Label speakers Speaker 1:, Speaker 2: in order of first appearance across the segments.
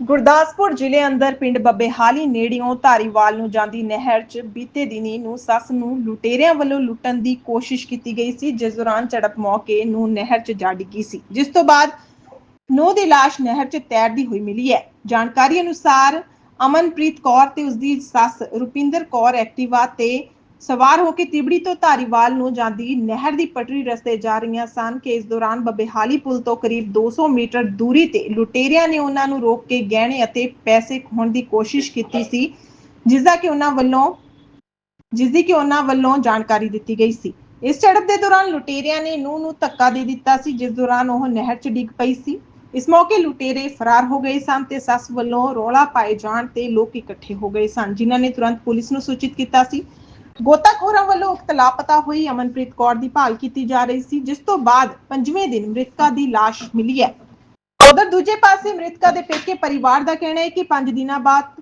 Speaker 1: ਗੁਰਦਾਸਪੁਰ ਜ਼ਿਲ੍ਹੇ ਅੰਦਰ ਪਿੰਡ ਬੱਬੇਹਾਲੀ ਨੇੜਿਓਂ ਧਾਰੀਵਾਲ ਨੂੰ ਜਾਂਦੀ ਨਹਿਰ 'ਚ ਬੀਤੇ ਦਿਨੀ ਨੂੰ ਸੱਸ ਨੂੰ ਲੁਟੇਰਿਆਂ ਵੱਲੋਂ ਲੁੱਟਣ ਦੀ ਕੋਸ਼ਿਸ਼ ਕੀਤੀ ਗਈ ਸੀ, ਜਿਸ ਦੌਰਾਨ ਝੜਪ ਮੌਕੇ ਨੂੰ ਨਹਿਰ 'ਚ ਜਾ ਡਿੱਗੀ ਸੀ, ਜਿਸ ਤੋਂ ਬਾਅਦ ਨੂੰ ਦੀ ਲਾਸ਼ ਨਹਿਰ 'ਚ ਤੈਰਦੀ ਹੋਈ ਮਿਲੀ ਹੈ। ਜਾਣਕਾਰੀ ਅਨੁਸਾਰ ਅਮਨਪ੍ਰੀਤ ਕੌਰ ਤੇ ਉਸਦੀ ਸੱਸ ਰੁਪਿੰਦਰ ਕੌਰ ਐਕਟਿਵਾ ਤੇ ਸਵਾਰ ਹੋ ਕੇ ਤਿਬੜੀ ਤੋਂ ਧਾਰੀਵਾਲ ਨੂੰ ਜਾਂਦੀ ਨਹਿਰ ਦੀ ਪਟੜੀ ਰਸਤੇ ਜਾ ਰਹੀਆਂ ਸਨ ਕਿ ਇਸ ਦੌਰਾਨ ਬੱਬੇਹਾਲੀ ਪੁਲ ਤੋਂ ਕਰੀਬ 200 ਮੀਟਰ ਦੂਰੀ ਤੇ ਲੁਟੇਰਿਆਂ ਨੇ ਉਹਨਾਂ ਨੂੰ ਰੋਕ ਕੇ ਗਹਿਣੇ ਅਤੇ ਪੈਸੇ ਖੋਹਣ ਦੀ ਕੋਸ਼ਿਸ਼ ਕੀਤੀ ਸੀ, ਜਿਸ ਦਾ ਕਿ ਉਹਨਾਂ ਵੱਲੋਂ, ਜਿਸ ਦੀ ਕਿ ਉਹਨਾਂ ਵੱਲੋਂ ਜਾਣਕਾਰੀ ਦਿੱਤੀ ਗਈ ਸੀ। ਇਸ ਝੜਪ ਦੇ ਦੌਰਾਨ ਲੁਟੇਰਿਆਂ ਨੇ ਨੂੰਹ ਨੂੰ ਧੱਕਾ ਦੇ ਦਿੱਤਾ ਸੀ, ਜਿਸ ਦੌਰਾਨ ਉਹ ਨਹਿਰ 'ਚ ਡਿੱਗ ਪਈ ਸੀ। ਇਸ ਮੌਕੇ ਲੁਟੇਰੇ ਫਰਾਰ ਹੋ ਗਏ ਸਨ ਤੇ ਸੱਸ ਵੱਲੋਂ ਰੌਲਾ ਪਾਏ ਜਾਣ ਤੇ ਲੋਕ ਇਕੱਠੇ ਹੋ ਗਏ ਸਨ, ਜਿਨ੍ਹਾਂ ਨੇ ਤੁਰੰਤ ਪੁਲਿਸ ਨੂੰ ਸੂਚਿਤ ਕੀਤਾ ਸੀ। ਗੋਤਾਖੋਰਾਂ ਵੱਲੋਂ ਉਕਤ ਲਾਪਤਾ ਹੋਈ ਅਮਨਪ੍ਰੀਤ ਕੌਰ ਦੀ ਭਾਲ ਕੀਤੀ ਜਾ ਰਹੀ ਸੀ, ਜਿਸ ਤੋਂ ਬਾਅਦ ਪੰਜਵੇਂ ਦਿਨ ਮ੍ਰਿਤਕਾ ਦੀ ਲਾਸ਼ ਮਿਲੀ ਹੈ। ਉਧਰ ਦੂਜੇ ਪਾਸੇ ਮ੍ਰਿਤਕਾ ਦੇ ਪੇਕੇ ਪਰਿਵਾਰ ਦਾ ਕਹਿਣਾ ਹੈ ਕਿ 5 ਦਿਨਾਂ ਬਾਅਦ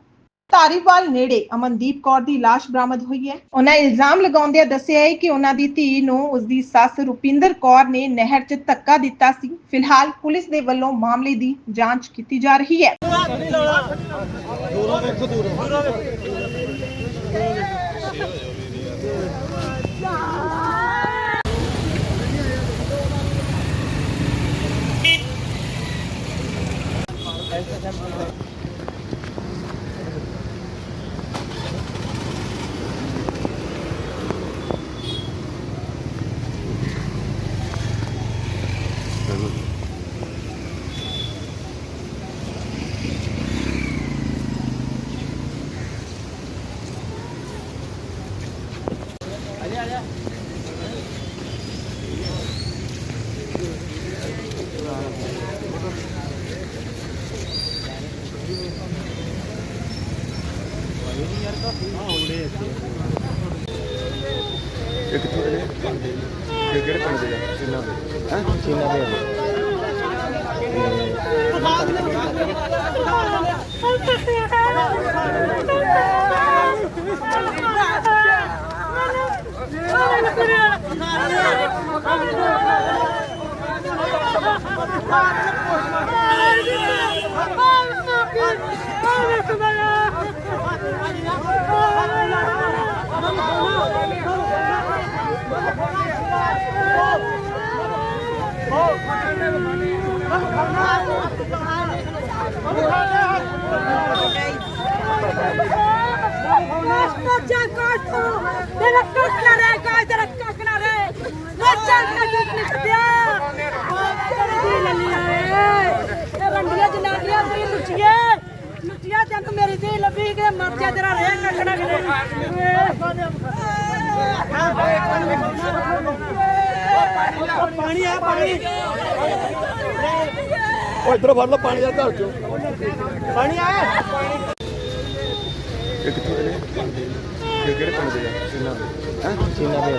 Speaker 1: ਧਾਰੀਵਾਲ ਨੇੜੇ ਅਮਨਦੀਪ ਕੌਰ ਦੀ ਲਾਸ਼ ਬਰਾਮਦ ਹੋਈ ਹੈ। ਉਹਨਾਂ ਇਲਜ਼ਾਮ ਲਗਾਉਂਦਿਆਂ ਦੱਸਿਆ ਹੈ ਕਿ ਉਹਨਾਂ ਦੀ ਧੀ ਨੂੰ ਉਸਦੀ ਸੱਸ ਰੁਪਿੰਦਰ ਕੌਰ ਨੇ ਨਹਿਰ 'ਚ ਧੱਕਾ ਦਿੱਤਾ ਸੀ। ਫਿਲਹਾਲ ਪੁਲਿਸ ਦੇ ਵੱਲੋਂ ਮਾਮਲੇ ਦੀ ਜਾਂਚ ਕੀਤੀ ਜਾ ਰਹੀ ਹੈ।
Speaker 2: ਇਹ ਕਿੱਥੋਂ ਦੇ ਨੇ ਇਹ ਕਿਹੜੇ ਪਿੰਡ ਦੇ ਆ? ਚੀਨਾ ਦੇ। ਹੈ? ਚੀਨਾ ਦੇ
Speaker 3: Naszkodzie ਲੱਭੀ ਕਿ ਮਰ ਜਾ ਤੇਰਾ ਰਹਿ ਕੱਖਣਾ
Speaker 4: ਪਾਣੀ ਆ ਪਾਣੀ।
Speaker 2: ਉਹ ਇਧਰੋਂ ਫੜ ਲਓ ਪਾਣੀ ਦਾ ਘਰ ਚੋਂ।
Speaker 4: ਪਾਣੀ ਆ।
Speaker 2: ਇਹ ਕਿੱਥੋਂ ਦੇ ਨੇ? ਇਹ ਕਿਹੜੇ ਪਿੰਡ ਦੇ ਆ? ਚੀਨਾ ਦੇ। ਹੈ? ਚੀਨਾ ਦੇ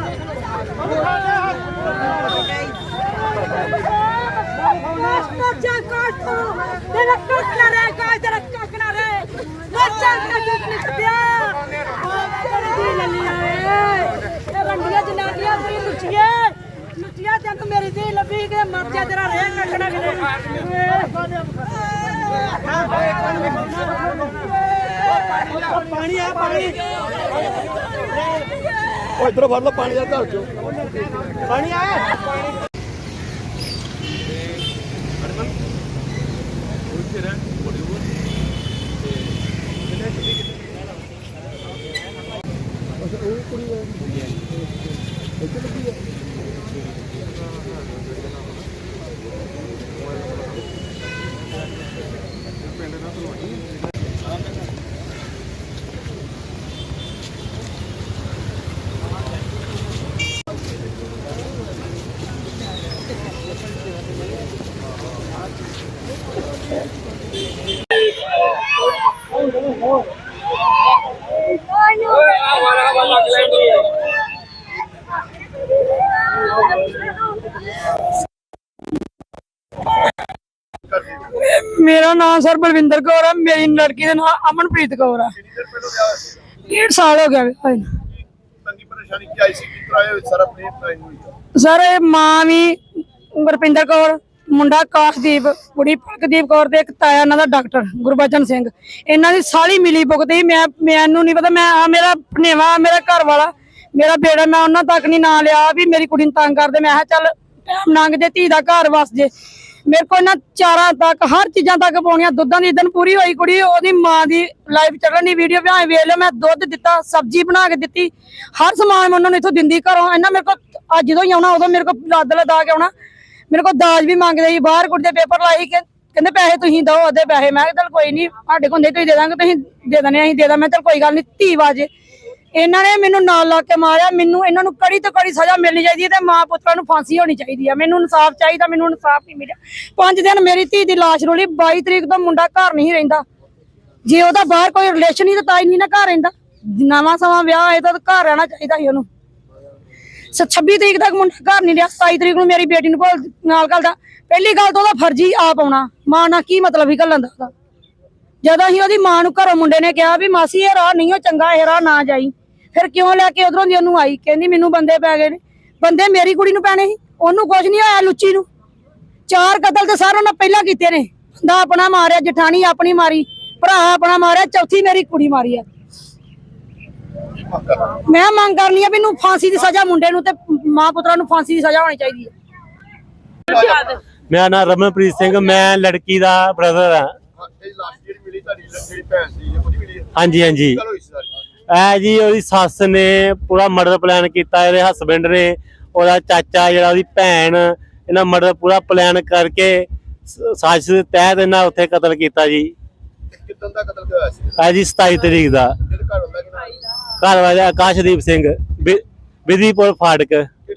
Speaker 3: ਜਾ ਤੇਰਾ ਰਹਿ ਕੱਖਣਾ
Speaker 4: ਪਾਣੀ ਆ ਪਾਣੀ।
Speaker 2: ਉਹ ਇਧਰੋਂ ਫੜ ਲਓ ਪਾਣੀ ਦਾ ਘਰ ਚੋਂ
Speaker 4: ਪਾਣੀ ਆ।
Speaker 3: ਮੇਰਾ ਨਾਮ ਸਰ ਬਲਵਿੰਦਰ ਕੌਰ ਹੈ ਮੇਰੀ ਲੜਕੀ ਦਾ ਨਾਮ ਅਮਨਪ੍ਰੀਤ ਕੌਰ ਹੈ ਡੇਢ ਸਾਲ ਹੋ ਗਿਆ ਨੂੰ।
Speaker 2: ਤੰਗੀ ਪਰੇਸ਼ਾਨੀ ਕੀ ਆਈ ਸੀ? ਕਿ ਕਰਾਇਆ ਸਾਰਾ ਟ੍ਰੇਨ ਹੋਈ ਆ
Speaker 3: ਸਰ ਇਹ ਮਾਂ ਵੀ ਗੁਰਪਿੰਦਰ ਕੌਰ ਮੁੰਡਾ ਕਾਸ਼ਦੀਪ, ਕੁੜੀ ਪਲਕਦੀਪ ਕੌਰ ਤੇ ਇੱਕ ਤਾਇਆ, ਇਹਨਾਂ ਦਾ ਡਾਕਟਰ, ਗੁਰਬਚਨ ਸਿੰਘ। ਇਹਨਾਂ ਦੀ ਸਾਲੀ ਮਿਲੀ ਭੁਗਤੀ ਮੈਂ, ਮੈਨੂੰ ਨਹੀਂ ਪਤਾ, ਮੈਂ ਆ ਮੇਰਾ ਭਨੇਵਾ ਮੇਰਾ ਘਰ ਵਾਲਾ ਮੇਰਾ ਬੇੜਾ ਮੈਂ ਉਹਨਾਂ ਤੱਕ ਨਹੀਂ ਨਾਂ ਲਿਆ, ਵੀ ਮੇਰੀ ਕੁੜੀ ਨੂੰ ਤੰਗ ਕਰਦੇ। ਮੈਂ ਕਿਹਾ, ਚੱਲ ਟਾਈਮ ਲੰਘ ਜੇ, ਧੀ ਦਾ ਘਰ ਵਸ ਜੇ। ਮੇਰੇ ਕੋਲ ਨਾ ਚਾਰਾਂ ਤੱਕ, ਹਰ ਚੀਜ਼ਾਂ ਤੱਕ ਪਾਉਣੀਆਂ, ਦੁੱਧਾਂ ਦੀ ਦਿਨ ਪੂਰੀ ਹੋਈ ਕੁੜੀ, ਉਹਦੀ ਮਾਂ ਦੀ ਲਾਈਵ ਚੱਲਣ ਦੀ ਵੀਡੀਓ ਭਾਵੇਂ ਵੇਖ ਲਿਓ, ਮੈਂ ਦੁੱਧ ਦਿੱਤਾ, ਸਬਜ਼ੀ ਬਣਾ ਕੇ ਦਿੱਤੀ, ਹਰ ਸਮਾਨ ਮੈਂ ਉਹਨਾਂ ਨੂੰ ਇਥੋਂ ਦਿੰਦੀ ਘਰੋਂ। ਇਹਨਾਂ ਮੇਰੇ ਕੋਲ, ਅੱਜ ਜਦੋਂ ਹੀ ਆਉਣਾ, ਉਦੋਂ ਮੇਰੇ ਕੋਲ ਲੱਦ ਲਦਾ ਕੇ ਆਉਣਾ। ਮੇਰੇ ਕੋਲ ਦਾਜ ਵੀ ਮੰਗਦੇ ਸੀ, ਬਾਹਰ ਕੁੜੀ ਦੇ ਪੇਪਰ ਲਾਈ ਕਿ ਕਹਿੰਦੇ ਪੈਸੇ ਤੁਸੀਂ ਦਿਓ ਅੱਧੇ ਪੈਸੇ। ਮੈਂ ਕਿਹਾ ਚੱਲ ਕੋਈ ਨਹੀਂ ਸਾਡੇ ਕੋਲ ਹੁੰਦੇ ਤੁਸੀਂ ਦੇ ਦਾਂਗੇ, ਤੁਸੀਂ ਦੇ ਦਨੇ ਅਸੀਂ ਦੇ ਦਾਂ ਮੈਂ ਚੱਲ ਕੋਈ ਗੱਲ ਨਹੀਂ ਧੀ ਵਾਜੇ। ਇਹਨਾਂ ਨੇ ਮੈਨੂੰ ਨਾਲ ਲਾ ਕੇ ਮਾਰਿਆ, ਮੈਨੂੰ ਇਹਨਾਂ ਨੂੰ ਕੜੀ ਤੋਂ ਕੜੀ ਸਜ਼ਾ ਮਿਲਣੀ ਚਾਹੀਦੀ ਹੈ ਤੇ ਮਾਂ ਪੁੱਤਰਾਂ ਨੂੰ ਫਾਂਸੀ ਹੋਣੀ ਚਾਹੀਦੀ ਹੈ। ਮੈਨੂੰ ਇਨਸਾਫ ਚਾਹੀਦਾ, ਮੈਨੂੰ ਇਨਸਾਫ ਨਹੀਂ ਮਿਲਿਆ। ਪੰਜ ਦਿਨ ਮੇਰੀ ਧੀ ਦੀ ਲਾਸ਼ ਰੋਲੀ 22 ਤਰੀਕ ਤੋਂ ਮੁੰਡਾ ਘਰ ਨਹੀਂ ਰਹਿੰਦਾ। ਜੇ ਉਹਦਾ ਬਾਹਰ ਕੋਈ ਰਿਲੇਸ਼ਨ ਹੀ ਤਾਂ ਤਾਂ ਹੀ ਨਹੀਂ ਨਾ ਘਰ ਰਹਿੰਦਾ। ਨਵਾਂ ਸਮਾਂ ਵਿਆਹ ਹੋਏ ਤਾਂ ਘਰ ਰਹਿਣਾ ਚਾਹੀਦਾ ਸੀ ਉਹਨੂੰ। 26 ਤਰੀਕ ਤੱਕ ਮੁੰਡਾ ਘਰ ਨਹੀਂ ਰਿਹਾ 27 ਤਰੀਕ ਨੂੰ ਮੇਰੀ ਬੇਟੀ ਨੂੰ ਭੁੱਲ ਨਾਲ ਘੱਲਦਾ। ਪਹਿਲੀ ਗੱਲ ਤਾਂ ਉਹਦਾ ਫਰਜ਼ੀ ਆਪ ਆਉਣਾ। ਮਾਂ ਨਾਲ ਕੀ ਮਤਲਬ ਹੀ ਘੱਲਣ ਦਾ ਜਦੋਂ ਅਸੀਂ ਉਹਦੀ ਮਾਂ ਨੂੰ ਘਰੋਂ ਮੁੰਡੇ ਨੇ ਕਿਹਾ ਵੀ ਮਾਸੀ ਇਹ ਰਾਹ ਨਹੀਂ, ਉਹ ਚੰਗਾ, ਇਹ ਰਾਹ ਨਾ ਜਾਈ। ਫਿਰ ਕਿਉਂ ਲੈ ਕੇ ਉਧਰੋਂ ਦੀ ਉਹਨੂੰ ਆਈ? ਕਹਿੰਦੀ ਮੈਨੂੰ ਬੰਦੇ ਪੈ ਗਏ ਨੇ। ਬੰਦੇ ਮੇਰੀ ਕੁੜੀ ਨੂੰ ਪੈਣੇ ਸੀ। ਉਹਨੂੰ ਕੁਝ ਨਹੀਂ ਹੋਇਆ ਲੁੱਚੀ ਨੂੰ। ਚਾਰ ਕਤਲ ਤੇ ਸਾਰਿਆਂ ਉਹਨਾਂ ਪਹਿਲਾਂ ਕੀਤੇ ਨੇ। ਬੰਦਾ ਆਪਣਾ ਮਾਰਿਆ, ਜਠਾਣੀ ਆਪਣੀ ਮਾਰੀ, ਭਰਾ ਆਪਣਾ ਮਾਰਿਆ, ਚੌਥੀ ਮੇਰੀ ਕੁੜੀ ਮਾਰੀ ਆ। ਮੈਂ ਮੰਗ ਕਰਨੀ ਆ ਵੀ ਇਹਨੂੰ ਫਾਂਸੀ ਦੀ ਸਜ਼ਾ ਮੁੰਡੇ ਨੂੰ ਤੇ ਮਾਂ ਪੁੱਤਰਾਂ ਨੂੰ ਫਾਂਸੀ ਦੀ ਸਜ਼ਾ ਹੋਣੀ ਚਾਹੀਦੀ ਹੈ।
Speaker 5: ਮੇਰਾ ਨਾਮ ਰਮਨਪ੍ਰੀਤ ਸਿੰਘ ਮੈਂ ਲੜਕੀ ਦਾ ਬ੍ਰਦਰ ਹਾਂ।
Speaker 2: ਹਾਂ, ਇਹ ਲਾਸਟ ਜਿਹੜੀ ਮਿਲੀ ਤੁਹਾਡੀ ਜਿਹੜੀ ਭੈਣ ਸੀ ਇਹ ਉਹਦੀ ਮਿਲੀ ਹੈ?
Speaker 5: ਹਾਂਜੀ ਹਾਂਜੀ। ਐ ਜੀ ਉਹਦੀ ਸੱਸ ਨੇ ਪੂਰਾ ਮਰਡਰ ਪਲਾਨ ਕੀਤਾ ਇਹਦੇ ਹਸਬੰਡ ਨੇ ਉਹਦਾ ਚਾਚਾ ਜਿਹੜਾ ਉਹਦੀ ਭੈਣ ਇਹਨਾਂ ਮਰਡਰ ਪੂਰਾ ਪਲਾਨ ਕਰਕੇ ਸਾਜ਼ਿਸ਼ ਦੇ ਤਹਿਤ ਇਹਨਾਂ ਉੱਥੇ ਕਤਲ ਕੀਤਾ ਜੀ।
Speaker 2: ਕਿਦਾਂ ਦਾ ਕਤਲ ਹੋਇਆ ਸੀ?
Speaker 5: ਐ ਜੀ 27 ਤਰੀਕ ਦਾ।
Speaker 2: ਜਿਹਦੇ ਘਰ ਹੁੰਦਾ ਕਿ ਨਾ?
Speaker 5: ਘਰ ਵਾਲਾ ਆਕਾਸ਼ਦੀਪ ਸਿੰਘ
Speaker 2: ਕਿਹੜੀ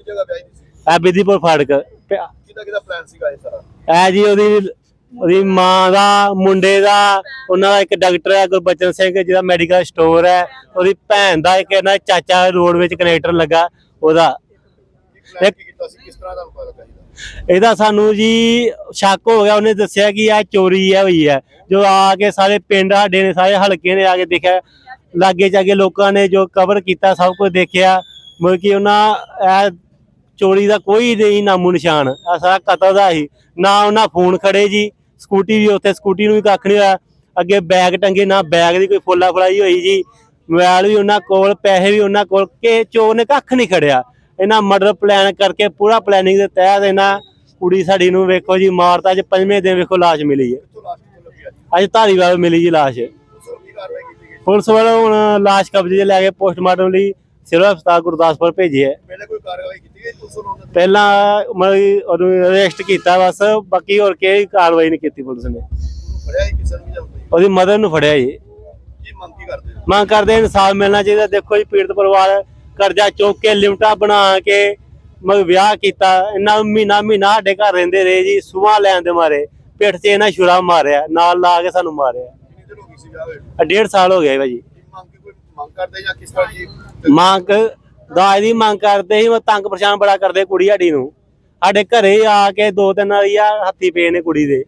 Speaker 2: ਜਗ੍ਹਾ ਵਿਆਹੀ ਸੀ?
Speaker 5: ਐ ਵਿਧੀਪੁਰ ਫਾੜਕ ਪ-
Speaker 2: ਕਿਹਦਾ ਕਿਹਦਾ ਪਲਾਨ ਸੀਗਾ ਇਹ ਸਾਰਾ?
Speaker 5: ਐ ਜੀ ਉਹਦੀ ਉਹਦੀ ਮਾਂ ਦਾ ਮੁੰਡੇ ਦਾ ਉਹਨਾਂ ਦਾ ਇੱਕ ਡਾਕਟਰ ਹੈ ਗੁਰਬਚਨ ਸਿੰਘ ਜਿਹਦਾ ਮੈਡੀਕਲ ਸਟੋਰ ਹੈ। ਉਹਦੀ ਭੈਣ ਦਾ ਇੱਕ ਇਹਨਾਂ ਚਾਚਾ ਰੋਡ ਵਿੱਚ ਕਨੈਕਟਰ ਲੱਗਾ ਉਹਦਾ।
Speaker 2: ਪਲਾਨ ਕੀ ਕੀਤਾ ਸੀ? ਕਿਸ ਤਰ੍ਹਾਂ ਦਾ ਪਤਾ ਲੱਗਾ ਜੀ
Speaker 5: ਇਹਦਾ ਸਾਨੂੰ ਜੀ ਸ਼ੱਕ ਹੋ ਗਿਆ, ਉਹਨੇ ਦੱਸਿਆ ਕਿ ਇਹ ਚੋਰੀ ਹੈ ਹੋਈ ਹੈ। ਜੋ ਆ ਕੇ ਸਾਰੇ ਪਿੰਡ ਸਾਡੇ ਨੇ, ਸਾਰੇ ਹਲਕੇ ਨੇ ਆ ਕੇ ਦੇਖਿਆ। ਲਾਗੇ ਜਾਗੇ ਲੋਕਾਂ ਨੇ ਜੋ ਕਵਰ ਕੀਤਾ, ਸਭ ਕੁਝ ਦੇਖਿਆ। ਮਤਲਬ ਕਿ ਉਹਨਾਂ, ਇਹ ਚੋਰੀ ਦਾ ਕੋਈ ਨਹੀਂ ਨਾਮੋ ਨਿਸ਼ਾਨ ਇਹ ਸਾਰਾ ਕਤਲ ਦਾ ਹੀ। ਨਾ ਉਹਨਾਂ ਫੋਨ ਖੜੇ ਜੀ। ਸਕੂਟੀ ਵੀ ਉੱਥੇ, ਸਕੂਟੀ ਨੂੰ ਵੀ ਕੱਖ ਨਹੀਂ ਹੋਇਆ। ਅੱਗੇ ਬੈਗ ਟੰਗੇ, ਨਾ ਬੈਗ ਦੀ ਕੋਈ ਫੋਲਾ ਫੜਾਈ ਹੋਈ ਜੀ। ਮੋਬਾਈਲ ਵੀ ਉਹਨਾਂ ਕੋਲ, ਪੈਸੇ ਵੀ ਉਹਨਾਂ ਕੋਲ। ਕਿ ਚੋਰ ਨੇ ਕੱਖ ਨਹੀਂ ਖੜਿਆ। ਇਹਨਾਂ ਮਰਡਰ ਪਲਾਨ ਕਰਕੇ ਪੂਰਾ ਪਲੈਨਿੰਗ ਦੇ ਤਹਿਤ ਇਹਨਾਂ ਕੁੜੀ ਸਾਡੀ ਨੂੰ ਵੇਖੋ ਜੀ ਮਾਰਤਾ ਅੱਜ ਪੰਜਵੇਂ ਦਿਨ ਵੇਖੋ ਲਾਸ਼ ਮਿਲੀ ਹੈ। ਅੱਜ ਧਾਰੀਵਾਲ ਮਿਲੀ ਜੀ ਲਾਸ਼। ਪੁਲਿਸ ਵੱਲੋਂ ਹੁਣ ਲਾਸ਼ ਕਬਜ਼ੇ 'ਚ ਲੈ ਕੇ ਪੋਸਟਮਾਰਟਮ ਲਈ ਸਿਵਲ ਹਸਪਤਾਲ ਗੁਰਦਾਸਪੁਰ ਭੇਜੀ ਹੈ।
Speaker 2: ਪਹਿਲੇ
Speaker 5: ਮਤਲਬ ਉਹਨੂੰ ਅਰੈਸਟ ਕੀਤਾ ਬਸ ਬਾਕੀ ਹੋਰ ਕੋਈ ਕਾਰਵਾਈ ਨਹੀਂ ਕੀਤੀ ਪੁਲਿਸ ਨੇ। ਉਹਦੀ ਮਦਰ ਨੂੰ ਫੜਿਆ ਜੀ।
Speaker 2: ਕੀ ਮੰਗ ਕੀ ਕਰਦੇ ਹੋ?
Speaker 5: ਮੰਗ ਕਰਦੇ ਇਨਸਾਫ ਮਿਲਣਾ ਚਾਹੀਦਾ। ਦੇਖੋ ਜੀ ਪੀੜਤ ਪਰਿਵਾਰ ਕਰਜ਼ਾ ਚੁੱਕ ਕੇ ਲਿਮਟਾ ਬਣਾ ਕੇ ਮਗ ਵਿਆਹ ਕੀਤਾ। ਇਹਨਾਂ ਨੂੰ ਮਹੀਨਾ ਮਹੀਨਾ ਸਾਡੇ ਘਰ ਰਹਿੰਦੇ ਰਹੇ ਜੀ ਸੁਆ ਲੈਣ ਦੇ ਮਾਰੇ। ਪਿੱਠ 'ਚ ਇਹਨਾਂ ਛੁਰਾ ਮਾਰਿਆ ਨਾਲ ਲਾ ਕੇ ਸਾਨੂੰ ਮਾਰਿਆ? ਆ ਡੇਢ ਸਾਲ ਹੋ ਗਿਆ ਭਾਜੀ।
Speaker 2: ਮੰਗ ਕੀ ਕੋਈ ਮੰਗ ਕਰਦੇ ਜਾਂ ਕਿਸ ਤਰ੍ਹਾਂ ਜੀ
Speaker 5: ਮੰਗ ਦਾਜ ਦੀ ਮੰਗ ਕਰਦੇ ਸੀ ਮੈਂ ਤੰਗ ਪਰੇਸ਼ਾਨ ਬੜਾ ਕਰਦੇ ਕੁੜੀ ਸਾਡੀ ਨੂੰ। ਸਾਡੇ ਘਰੇ ਆ ਕੇ ਦੋ ਤਿੰਨ ਵਾਰੀ ਆ ਹੱਥੀ ਪਏ ਨੇ ਕੁੜੀ ਦੇ।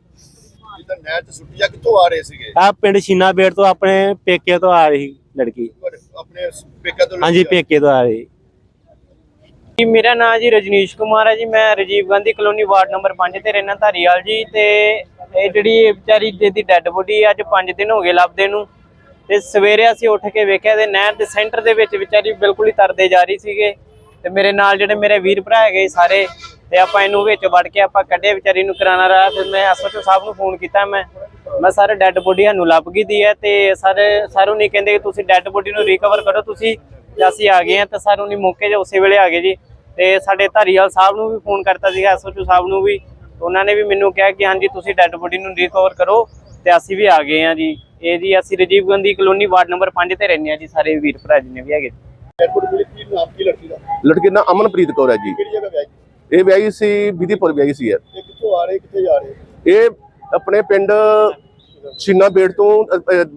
Speaker 2: ਨਹਿਰ ਚ ਸੁੱਟੀ ਆ ਕਿੱਥੋਂ ਆ ਰਹੇ ਸੀਗੇ?
Speaker 5: ਆ ਪਿੰਡ ਛੀਨਾ ਬੇੜ ਤੋਂ ਆਪਣੇ ਪੇਕੇ ਤੋਂ ਆ ਰਹੀ। ਲੜਕੀ।
Speaker 2: ਤੁਹਾਡੇ ਆਪਣੇ ਪੇਕਾ ਤੋਂ
Speaker 5: ਹਾਂਜੀ ਪੇਕੇ ਤੋਂ ਆ ਰਹੀ।
Speaker 6: ਜੀ ਮੇਰਾ ਨਾਮ ਜੀ ਰਜਨੀਸ਼ ਕੁਮਾਰ ਹੈ ਜੀ ਮੈਂ Rajiv Gandhi colony ward number 5 ਤੇ ਰਹਿਣਾ ਧਾਰੀਵਾਲ ਜੀ ਤੇ ਇਹ ਜਿਹੜੀ ਵਿਚਾਰੀ ਜਿਹਦੀ ਡੈੱਡ ਬੋਡੀ ਅੱਜ 5 ਦਿਨ ਹੋ ਗਏ ਲੱਭਦੇ ਨੂੰ ਤੇ ਸਵੇਰੇ ਅਸੀਂ ਉੱਠ ਕੇ ਵੇਖਿਆ ਤੇ ਨਹਿਰ ਦੇ ਸੈਂਟਰ ਦੇ ਵਿੱਚ ਵਿਚਾਰੀ ਬਿਲਕੁਲ ਹੀ ਤਰਦੇ ਜਾ ਰਹੀ ਸੀਗੇ ਤੇ ਮੇਰੇ ਨਾਲ ਜਿਹੜੇ ਮੇਰੇ ਵੀਰ ਭਰਾ ਹੈਗੇ ਸਾਰੇ ਤੇ ਆਪਾਂ ਇਹਨੂੰ ਵਿੱਚ ਵੜ ਕੇ ਆਪਾਂ ਕੱਢੇ ਵਿਚਾਰੀ ਨੂੰ ਕਰਾਣਾ ਰਹਾ ਫਿਰ ਮੈਂ ਐਸਓਚਓ ਸਾਹਿਬ ਨੂੰ ਫੋਨ ਕੀਤਾ ਮੈਂ। ਮੈਂ ਸਾਰੇ ਡੈੱਡ ਬੋਡੀ ਸਾਨੂੰ ਲੱਭ ਗਈ ਦੀ ਹੈ ਤੇ ਸਾਰੇ ਸਾਰੂ ਨਹੀਂ ਕਹਿੰਦੇ ਕਿ ਤੁਸੀਂ ਡੈੱਡ ਬੋਡੀ ਨੂੰ ਰਿਕਵਰ ਕਰੋ ਤੁਸੀਂ ਅਸੀਂ ਆ ਗਏ ਆ ਤੇ ਸਾਰੂ ਨਹੀਂ ਮੌਕੇ 'ਤੇ ਉਸੇ ਵੇਲੇ ਆ ਗਏ ਜੀ। ਤੇ ਸਾਡੇ ਧਾਰੀਵਾਲ ਸਾਹਿਬ ਨੂੰ ਵੀ ਫੋਨ ਕਰਤਾ ਸੀਗਾ ਐਸਓਚਓ ਸਾਹਿਬ ਨੂੰ ਵੀ। ਉਹਨਾਂ ਨੇ ਵੀ ਮੈਨੂੰ ਕਿਹਾ ਕਿ ਹਾਂਜੀ ਤੁਸੀਂ ਡੈੱਡ ਬੋਡੀ ਨੂੰ ਰਿਕਵਰ ਕਰੋ ਤੇ ਅਸੀਂ ਵੀ ਆ ਗਏ ਆ ਜੀ। ਇਹ ਜੀ ਅਸੀਂ Rajiv Gandhi colony ward number 5 ਤੇ ਰਹਿੰਦੇ ਆ ਜੀ ਸਾਰੇ ਵੀਰ ਭਰਾ ਜਿੰਨੇ ਵੀ ਹੈਗੇ।
Speaker 2: ਲੜਕੀ ਦਾ?
Speaker 7: ਅਮਨਪ੍ਰੀਤ ਕੌਰ ਹੈ ਜੀ। ਇਹ ਵਿਆਹੀ ਸੀ ਵਿਧੀਪੁਰ ਵਿਆਹੀ ਸੀ ਇਹ।
Speaker 2: ਇਹ ਕਿੱਥੋਂ ਆ ਰਹੇ ਕਿੱਥੇ ਜਾ ਰਹੇ?
Speaker 7: ਇਹ ਆਪਣੇ ਪਿੰਡ ਛੀਨਾ ਬੇੜ ਤੋਂ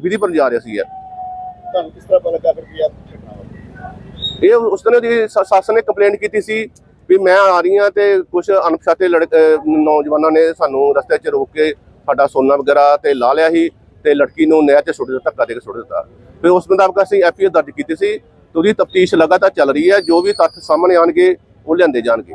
Speaker 7: ਵਿਧੀਪੁਰ ਜਾ ਰਿਹਾ ਸੀ
Speaker 2: ਤੁਹਾਨੂੰ ਕਿਸ ਤਰ੍ਹਾਂ ਪਤਾ ਲੱਗਾ ਫਿਰ ਕੀ ਆ ਘਟਨਾ ਵਾਪਰੀ?
Speaker 7: ਇਹ ਉਸ ਦਿਨ ਦੀ ਸੱਸ ਨੇ ਕੰਪਲੇਂਟ ਕੀਤੀ ਸੀ ਵੀ ਮੈਂ ਆ ਰਹੀ ਹਾਂ ਤੇ ਕੁਝ ਅਣਪਛਾਤੇ ਨੌਜਵਾਨਾਂ ਨੇ ਸਾਨੂੰ ਰਸਤੇ 'ਚ ਰੋਕ ਕੇ ਸਾਡਾ ਸੋਨਾ ਵਗੈਰਾ ਤੇ ਲਾ ਲਿਆ ਸੀ ਤੇ ਲੜਕੀ ਨੂੰ ਨਹਿਰ 'ਚ ਸੁੱਟ ਦਿੱਤਾ ਧੱਕਾ ਦੇ ਕੇ ਸੁੱਟ ਦਿੱਤਾ। ਫਿਰ ਉਸ ਮੁਤਾਬਕ ਅਸੀਂ ਐਫਆਈਆਰ ਦਰਜ ਕੀਤੀ ਸੀ ਤੇ ਉਹਦੀ ਤਫਤੀਸ਼ ਲਗਾਤਾਰ ਚੱਲ ਰਹੀ ਹੈ ਜੋ ਵੀ ਤੱਥ ਸਾਹਮਣੇ ਆਣਗੇ ਉਹ ਲਿਆਂਦੇ ਜਾਣਗੇ।